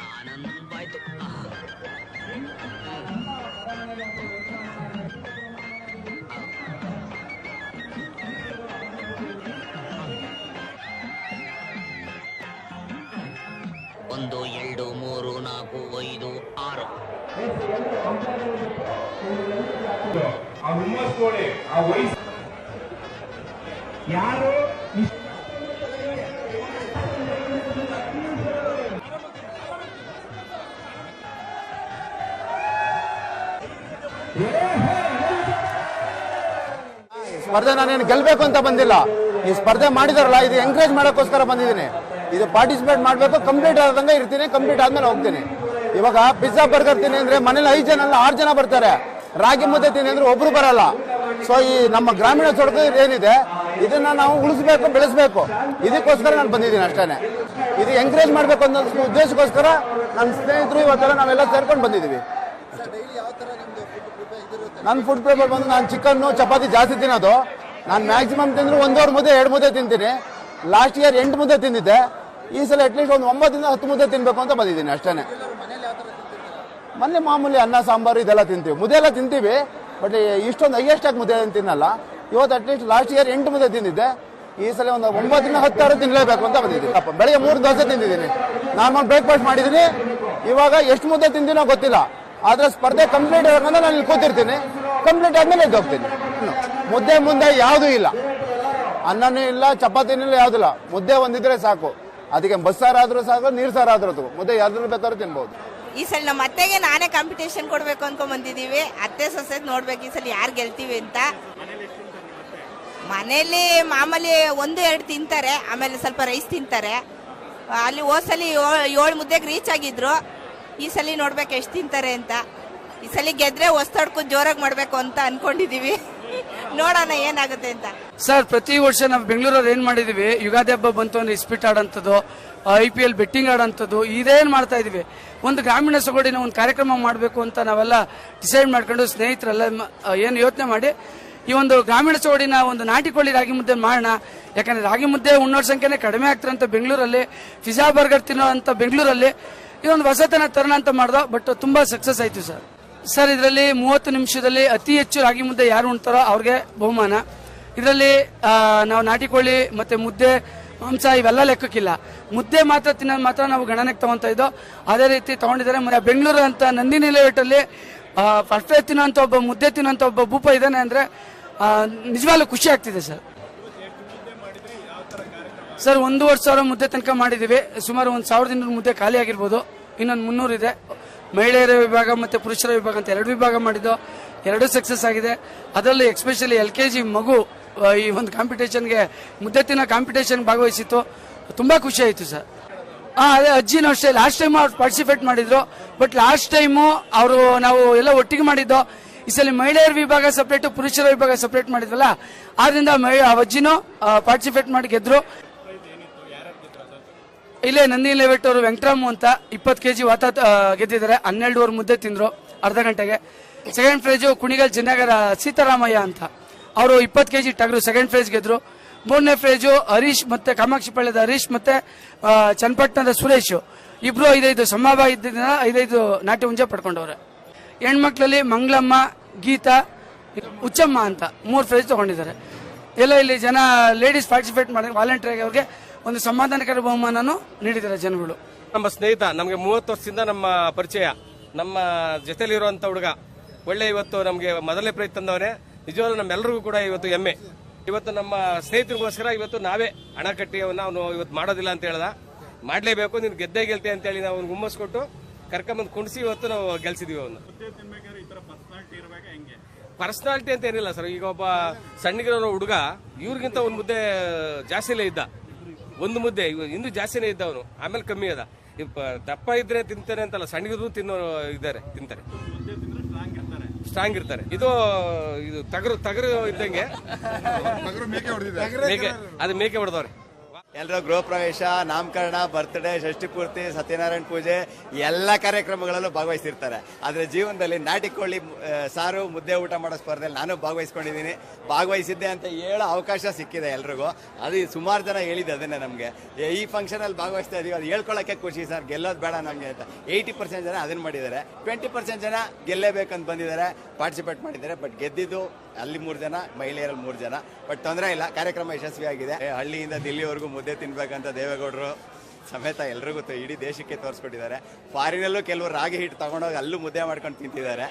ಆನಂದವಾಯ್ತು ಒಂದು ಎರಡು ಮೂರು ನಾಲ್ಕು ಐದು ಆರು. ಯಾರು ಸ್ಪರ್ಧೆ ನಾನೇನು ಗೆಲ್ಬೇಕು ಅಂತ ಬಂದಿಲ್ಲ. ಈ ಸ್ಪರ್ಧೆ ಮಾಡಿದಾರಲ್ಲ, ಇದು ಎಂಕರೇಜ್ ಮಾಡೋಕ್ಕೋಸ್ಕರ ಬಂದಿದ್ದೀನಿ. ಇದು ಪಾರ್ಟಿಸಿಪೇಟ್ ಮಾಡಬೇಕು ಕಂಪ್ಲೀಟ್ ಆದಂಗೆ ಇರ್ತೀನಿ ಕಂಪ್ಲೀಟ್ ಆದ್ಮೇಲೆ ಹೋಗ್ತೀನಿ. ಇವಾಗ ಪಿಜ್ಜಾ ಬರ್ಗರ್ ತಿನ್ನಿ ಅಂದ್ರೆ ಮನೇಲಿ ಐದು ಜನ ಅಲ್ಲ, ಆರು ಜನ ಬರ್ತಾರೆ. ರಾಗಿ ಮುದ್ದೆ ತಿನ್ನಿ ಅಂದ್ರೆ ಒಬ್ರು ಬರಲ್ಲ. ಸೊ ಈ ನಮ್ಮ ಗ್ರಾಮೀಣ ಸೊಡಕು ಏನಿದೆ, ಇದನ್ನ ನಾವು ಉಳಿಸ್ಬೇಕು, ಬೆಳೆಸಬೇಕು. ಇದಕ್ಕೋಸ್ಕರ ನಾನು ಬಂದಿದ್ದೀನಿ ಅಷ್ಟೇ ಇದು ಎಂಕರೇಜ್ ಮಾಡಬೇಕು ಅನ್ನೋ ಉದ್ದೇಶಕ್ಕೋಸ್ಕರ ನನ್ನ ಸ್ನೇಹಿತರು ಇವತ್ತೆಲ್ಲ ನಾವೆಲ್ಲ ಸೇರ್ಕೊಂಡು ಬಂದಿದ್ದೀವಿ. ನನ್ನ ಫುಡ್ ಪೇಪರ್ ಬಂದು ನಾನು ಚಿಕನ್ನು ಚಪಾತಿ ಜಾಸ್ತಿ ತಿನ್ನೋದು. ನಾನು ಮ್ಯಾಕ್ಸಿಮಮ್ ತಿಂದ್ರೆ ಒಂದೂವರೆ ಮುದ್ದೆ, ಎರಡು ಮುದ್ದೆ ತಿಂತೀನಿ. ಲಾಸ್ಟ್ ಇಯರ್ ಎಂಟು ಮುದ್ದೆ ತಿಂದಿದ್ದೆ. ಈ ಸಲ ಅಟ್ಲೀಸ್ಟ್ ಒಂದು ಒಂಬತ್ತರಿಂದ ಹತ್ತು ಮುದ್ದೆ ತಿನ್ನಬೇಕು ಅಂತ ಬಂದಿದ್ದೀನಿ ಅಷ್ಟೇ ಮೊನ್ನೆ ಮಾಮೂಲಿ ಅನ್ನ, ಸಾಂಬಾರು ಇದೆಲ್ಲ ತಿಂತೀವಿ. ಮುದ್ದೆ ಎಲ್ಲ ತಿಂತೀವಿ ಬಟ್ ಇಷ್ಟೊಂದು ಹೈಯೆಸ್ಟ್ ಆಗಿ ಮುದ್ದೆ ತಿನ್ನಲ್ಲ. ಇವತ್ತು ಅಟ್ಲೀಸ್ಟ್ ಲಾಸ್ಟ್ ಇಯರ್ ಎಂಟು ಮುದ್ದೆ ತಿಂದಿದ್ದೆ. ಈ ಸಲ ಒಂದು ಒಂಬತ್ತಿಂದ ಹತ್ತಾರು ತಿನ್ನಲೇಬೇಕು ಅಂತ ಬಂದಿದ್ದೀನಿ. ಬೆಳಗ್ಗೆ ಮೂರು ದೋಸೆ ತಿಂದಿದ್ದೀನಿ. ನಾನು ಬ್ರೇಕ್ಫಾಸ್ಟ್ ಮಾಡಿದ್ದೀನಿ. ಇವಾಗ ಎಷ್ಟು ಮುದ್ದೆ ತಿಂದಿನೋ ಗೊತ್ತಿಲ್ಲ. ಆದ್ರೆ ಸ್ಪರ್ಧೆ ಕಂಪ್ಲೀಟ್ ಆಗಂದ್ರೆ ನಾನು ಇಲ್ಲಿ ಕೂತಿರ್ತೀನಿ. ಕಂಪ್ಲೀಟ್ ಆದ್ಮೇಲೆ ಎದ್ದು ಹೋಗ್ತೀನಿ. ಮುದ್ದೆ ಮುಂದೆ ಯಾವುದೂ ಇಲ್ಲ. ಅನ್ನನೂ ಇಲ್ಲ, ಚಪಾತಿನೂ ಇಲ್ಲ ಯಾವುದಿಲ್ಲ ಮುದ್ದೆ ಒಂದಿದ್ರೆ ಸಾಕು. ಅದಕ್ಕೆ ಬಸ್ಸಾರಾದ್ರೂ ಸಾಕು, ನೀರು ಸಾರಾದ್ರೂ ಸಾಕು. ಮುದ್ದೆ ಯಾವ್ದ್ರ ಬೇಕಾದ್ರೂ ತಿನ್ಬೋದು. ಈ ಸಲ ನಮ್ಮ ಅತ್ತೆಗೆ ನಾನೇ ಕಾಂಪಿಟೇಷನ್ ಕೊಡ್ಬೇಕು ಅನ್ಕೊಂಡ್ ಬಂದಿದೀವಿ ಅತ್ತೆ ಸೊಸೆ ನೋಡ್ಬೇಕು ಈ ಸಲ ಯಾರು ಗೆಲ್ತೀವಿ ಅಂತ. ಮನೇಲಿ ಮಾಮೂಲಿ ಒಂದು, ಎರಡು ತಿಂತಾರೆ. ಆಮೇಲೆ ಸ್ವಲ್ಪ ರೈಸ್ ತಿಂತಾರೆ. ಅಲ್ಲಿ ಹೋದ್ಸಲಿ ಏಳು ಮುದ್ದೆಗೆ ರೀಚ್ ಆಗಿದ್ರು. ಈ ಸಲ ನೋಡ್ಬೇಕು ಎಷ್ಟು ತಿಂತಾರೆ ಅಂತ. ಈ ಸಲ ಗೆದ್ರೆ ಹೊಸ್ತಡ್ಕು ಜೋರಾಗಿ ಮಾಡ್ಬೇಕು ಅಂತ ಅನ್ಕೊಂಡಿದೀವಿ. ನೋಡೋಣ ಏನಾಗುತ್ತೆ ಅಂತ. ಸರ್, ಪ್ರತಿ ವರ್ಷ ನಾವು ಬೆಂಗಳೂರಲ್ಲಿ ಏನ್ ಮಾಡಿದೀವಿ? ಯುಗಾದಿ ಹಬ್ಬ ಬಂತು ಅಂದ್ರೆ ಇಸ್ಪಿಟ್ ಆಡೋಂಥದ್ದು ಐ ಪಿ ಎಲ್ ಬೆಟ್ಟಿಂಗ್ ಆಡೋಂಥದ್ದು, ಇದೇನ್ ಮಾಡ್ತಾ ಇದೀವಿ? ಒಂದು ಗ್ರಾಮೀಣ ಸೊಗಡಿನ ಒಂದು ಕಾರ್ಯಕ್ರಮ ಮಾಡಬೇಕು ಅಂತ ನಾವೆಲ್ಲ ಡಿಸೈಡ್ ಮಾಡ್ಕೊಂಡು ಸ್ನೇಹಿತರೆಲ್ಲ ಏನು ಯೋಚನೆ ಮಾಡಿ, ಈ ಒಂದು ಗ್ರಾಮೀಣ ಸೋಡಿನ ಒಂದು ನಾಟಿ ಕೋಳಿ ರಾಗಿ ಮುದ್ದೆ ಮಾಡೋಣ. ಯಾಕಂದ್ರೆ ರಾಗಿ ಮುದ್ದೆ ಉಣ್ಣೋರ್ ಸಂಖ್ಯೆನೇ ಕಡಿಮೆ ಆಗ್ತಿರೋಂಥ ಬೆಂಗಳೂರಲ್ಲಿ ಫಿಜಾ ಬರ್ಗರ್ ತಿನ್ನೋ ಅಂತ ಬೆಂಗಳೂರಲ್ಲಿ ಇದೊಂದು ಹೊಸತನ ತರಣ ಅಂತ ಮಾಡ್ದ ಬಟ್ ತುಂಬಾ ಸಕ್ಸಸ್ ಆಯ್ತು ಸರ್ ಸರ್ ಇದರಲ್ಲಿ ಮೂವತ್ತು ನಿಮಿಷದಲ್ಲಿ ಅತಿ ಹೆಚ್ಚು ರಾಗಿ ಮುದ್ದೆ ಯಾರು ಉಣ್ತಾರೋ ಅವ್ರಿಗೆ ಬಹುಮಾನ. ಇದರಲ್ಲಿ ನಾವು ನಾಟಿ ಕೋಳಿ ಮತ್ತೆ ಮುದ್ದೆ, ಮಾಂಸ ಇವೆಲ್ಲ ಲೆಕ್ಕಕ್ಕಿಲ್ಲ. ಮುದ್ದೆ ಮಾತ್ರ ತಿನ್ನೋದು ಮಾತ್ರ ನಾವು ಗಣನೆಗೆ ತಗೊಂತ ಇದ್ದೋ, ಅದೇ ರೀತಿ ತಗೊಂಡಿದ್ದಾರೆ. ಮತ್ತೆ ಬೆಂಗಳೂರು ಅಂತ ನಂದಿನಿ ಎಲಿವೇಟಲ್ಲಿ ಫಸ್ಟ್ ತಿನ್ನೋಂಥ ಒಬ್ಬ, ಮುದ್ದೆ ತಿನ್ನೋಂಥ ಒಬ್ಬ ಭೂಪ ಇದ್ದಾನೆ ಅಂದ್ರೆ ನಿಜವಾಗ್ಲೂ ಖುಷಿ ಆಗ್ತಿದೆ ಸರ್ ಸರ್ ಒಂದೂವರೆ ಸಾವಿರ ಮುದ್ದೆ ತನಕ ಮಾಡಿದ್ದೀವಿ ಸುಮಾರು ಒಂದು ಸಾವಿರದ ಇನ್ನೂರು ಮುದ್ದೆ ಖಾಲಿ ಆಗಿರ್ಬೋದು. ಇನ್ನೊಂದು ಮುನ್ನೂರು ಇದೆ. ಮಹಿಳೆಯರ ವಿಭಾಗ ಮತ್ತು ಪುರುಷರ ವಿಭಾಗ ಅಂತ ಎರಡು ವಿಭಾಗ ಮಾಡಿದ್ದು. ಎರಡು ಸಕ್ಸಸ್ ಆಗಿದೆ. ಅದರಲ್ಲಿ ಎಕ್ಸ್ಪೆಷಲಿ ಎಲ್ ಕೆ ಜಿ ಮಗು ಈ ಒಂದು ಕಾಂಪಿಟೇಷನ್ಗೆ ಮುದ್ದೆ ತಿನ್ನೋ ಕಾಂಪಿಟೇಷನ್ ಭಾಗವಹಿಸಿತ್ತು. ತುಂಬ ಖುಷಿ ಆಯಿತು ಸರ್. ಹಾಂ ಅದೇ ಅಜ್ಜಿನೂ ಅಷ್ಟೇ. ಲಾಸ್ಟ್ ಟೈಮ್ ಅವ್ರು ಪಾರ್ಟಿಸಿಪೇಟ್ ಮಾಡಿದ್ರು. ಬಟ್ ಲಾಸ್ಟ್ ಟೈಮು ಅವರು ನಾವು ಎಲ್ಲ ಒಟ್ಟಿಗೆ ಮಾಡಿದ್ದು. ಈ ಸಲ ಮಹಿಳೆಯರ ವಿಭಾಗ ಸಪ್ರೇಟು ಪುರುಷರ ವಿಭಾಗ ಸಪ್ರೇಟ್ ಮಾಡಿದ್ವಲ್ಲ? ಆದ್ರಿಂದ ಅಜ್ಜಿನೂ ಪಾರ್ಟಿಸಿಪೇಟ್ ಮಾಡಿ ಗೆದ್ರು. ಇಲ್ಲೇ ನಂದಿ ಲೆವೆಟ್ ಅವರು ವೆಂಕಟರಾಮು ಅಂತ ಇಪ್ಪತ್ತು ಕೆಜಿ ವಾತ ಗೆದ್ದಿದ್ದಾರೆ. ಹನ್ನೆರಡುವರೆ ಮುದ್ದೆ ತಿಂದ್ರು ಅರ್ಧ ಗಂಟೆಗೆ. ಸೆಕೆಂಡ್ ಪ್ರೈಜು ಕುಣಿಗಲ್ ಜಿನ್ನಗರ ಸೀತಾರಾಮಯ್ಯ ಅಂತ. ಅವರು ಇಪ್ಪತ್ತು ಕೆಜಿ ಟಗರು ಸೆಕೆಂಡ್ ಫ್ರೇಜ್ ಗೆದ್ರು. ಮೂರನೇ ಪ್ರೈಜು ಹರೀಶ್ ಮತ್ತೆ ಕಾಮಾಕ್ಷಿ ಪಳ್ಳದ ಹರೀಶ್ ಮತ್ತೆ ಚನ್ನಪಟ್ಟಣದ ಸುರೇಶ್. ಇಬ್ರು ಐದೈದು ಸಮಾಭ ಇದ್ದಿದ್ದ ಐದೈದು ನಾಟ್ಯ ಹುಂಜ ಪಡ್ಕೊಂಡವ್ರೆ. ಹೆಣ್ಮಕ್ಳಲ್ಲಿ ಮಂಗಳಮ್ಮ, ಗೀತಾ, ಉಚ್ಚಮ್ಮ ಅಂತ ಮೂರು ಫ್ರೇಜ್ ತಗೊಂಡಿದ್ದಾರೆ. ಎಲ್ಲ ಇಲ್ಲಿ ಜನ ಲೇಡೀಸ್ ಪಾರ್ಟಿಸಿಪೇಟ್ ಮಾಡಿ ವಾಲಂಟಿಯರ್ ಅವ್ರಿಗೆ ಒಂದು ಸಮಾಧಾನಕರ ಬಹುಮಾನನು ನೀಡಿದ್ದಾರೆ ಜನಗಳು. ನಮ್ಮ ಸ್ನೇಹಿತ, ನಮಗೆ ಮೂವತ್ತು ವರ್ಷದಿಂದ ನಮ್ಮ ಪರಿಚಯ, ನಮ್ಮ ಜೊತೆಲಿರುವಂತ ಹುಡುಗ. ಒಳ್ಳೆ ಇವತ್ತು ನಮಗೆ ಮೊದಲನೇ ಪ್ರಯತ್ನ ತಂದವನೇ. ನಿಜವಾಗ್ಲೂ ನಮ್ಮೆಲ್ಲರಿಗೂ ಕೂಡ ಇವತ್ತು ಹೆಮ್ಮೆ. ಇವತ್ತು ನಮ್ಮ ಸ್ನೇಹಿತರಿಗೋಸ್ಕರ ಇವತ್ತು ನಾವೇ ಹಣ ಕಟ್ಟಿ ಅವನ್ನ ಅವನು ಇವತ್ತು ಮಾಡೋದಿಲ್ಲ ಅಂತ ಹೇಳ್ದ. ಮಾಡಲೇಬೇಕು, ನೀನು ಗೆದ್ದೇ ಗೆಲ್ತೆ ಅಂತ ಹೇಳಿ ನಾವು ಅವ್ನಿಗೆ ಹುಮ್ಮಸ್ ಕೊಟ್ಟು ಕರ್ಕೊಂಬಂದು ಕುಣಿಸಿ ಇವತ್ತು ನಾವು ಗೆಲ್ಸಿದೀವಿ ಅವನು ಪರ್ಸನಾಲಿಟಿ ಅಂತ ಏನಿಲ್ಲ ಸರ್. ಈಗ ಒಬ್ಬ ಸಣ್ಣಗಿರೋ ಹುಡುಗ, ಇವ್ರಿಗಿಂತ ಒಂದು ಮುದ್ದೆ ಜಾಸ್ತಿಲೇ ಇದ್ದ. ಒಂದು ಮುದ್ದೆ ಇನ್ನು ಜಾಸ್ತಿನೇ ಇದ್ದ ಅವನು ಆಮೇಲೆ ಕಮ್ಮಿ ಅದ. ದಪ್ಪ ಇದ್ರೆ ತಿಂತಾರೆ ಅಂತಲ್ಲ ಸಣ್ಣಗಿದ್ರು ತಿನ್ನೋ ಇದ್ದಾರೆ ತಿಂತಾರೆ. ಸ್ಟ್ರಾಂಗ್ ಇರ್ತಾರೆ. ಇದು ಇದು ತಗರು ತಗರು ಇದ್ದಂಗೆ. ಮೇಕೆ ಅದು ಮೇಕೆ ಹೊಡೆದವ್ರೆ. ಎಲ್ಲರೂ ಗೃಹ ಪ್ರವೇಶ, ನಾಮಕರಣ ಬರ್ತ್ಡೇ ಷಷ್ಠಿ ಪೂರ್ತಿ ಸತ್ಯನಾರಾಯಣ ಪೂಜೆ, ಎಲ್ಲ ಕಾರ್ಯಕ್ರಮಗಳಲ್ಲೂ ಭಾಗವಹಿಸಿರ್ತಾರೆ. ಆದರೆ ಜೀವನದಲ್ಲಿ ನಾಟಿ ಕೋಳಿ ಸಾರು, ಮುದ್ದೆ ಊಟ ಮಾಡೋ ಸ್ಪರ್ಧೆಯಲ್ಲಿ ನಾನು ಭಾಗವಹಿಸ್ಕೊಂಡಿದ್ದೀನಿ. ಭಾಗವಹಿಸಿದ್ದೆ ಅಂತ ಹೇಳೋ ಅವಕಾಶ ಸಿಕ್ಕಿದೆ ಎಲ್ರಿಗೂ. ಅದು ಸುಮಾರು ಜನ ಹೇಳಿದೆ ಅದನ್ನೇ ನಮಗೆ. ಈ ಫಂಕ್ಷನಲ್ಲಿ ಭಾಗವಹಿಸ್ತಾ ಇದೀವಿ, ಅದು ಹೇಳ್ಕೊಳ್ಳೋಕ್ಕೆ ಖುಷಿ ಸರ್, ಗೆಲ್ಲೋದು ಬೇಡ ನಮಗೆ ಅಂತ. ಏಯ್ಟಿ ಪರ್ಸೆಂಟ್ ಜನ ಅದನ್ನು ಮಾಡಿದ್ದಾರೆ. ಟ್ವೆಂಟಿ ಪರ್ಸೆಂಟ್ ಜನ ಗೆಲ್ಲೇಬೇಕಂತ ಬಂದಿದ್ದಾರೆ ಪಾರ್ಟಿಸಿಪೇಟ್ ಮಾಡಿದ್ದಾರೆ ಬಟ್ ಗೆದ್ದಿದ್ದು ಅಲ್ಲಿ ಮೂರು ಜನ, ಮಹಿಳೆಯರಲ್ಲಿ ಮೂರು ಜನ. ಬಟ್ ತೊಂದರೆ ಇಲ್ಲ, ಕಾರ್ಯಕ್ರಮ ಯಶಸ್ವಿಯಾಗಿದೆ. ಹಳ್ಳಿಯಿಂದ ದಿಲ್ಲಿವರೆಗೂ ಮುದ್ದೆ ತಿನ್ಬೇಕಂತ ದೇವೇಗೌಡರು ಸಮೇತ ಎಲ್ರಿಗೂ ಇಡೀ ದೇಶಕ್ಕೆ ತೋರಿಸ್ಕೊಟ್ಟಿದ್ದಾರೆ. ಫಾರಿನಲ್ಲೂ ಕೆಲವರು ರಾಗಿ ಹಿಟ್ಟು ತಗೊಂಡೋಗಿ ಅಲ್ಲೂ ಮುದ್ದೆ ಮಾಡ್ಕೊಂಡು ತಿಂತಿದ್ದಾರೆ.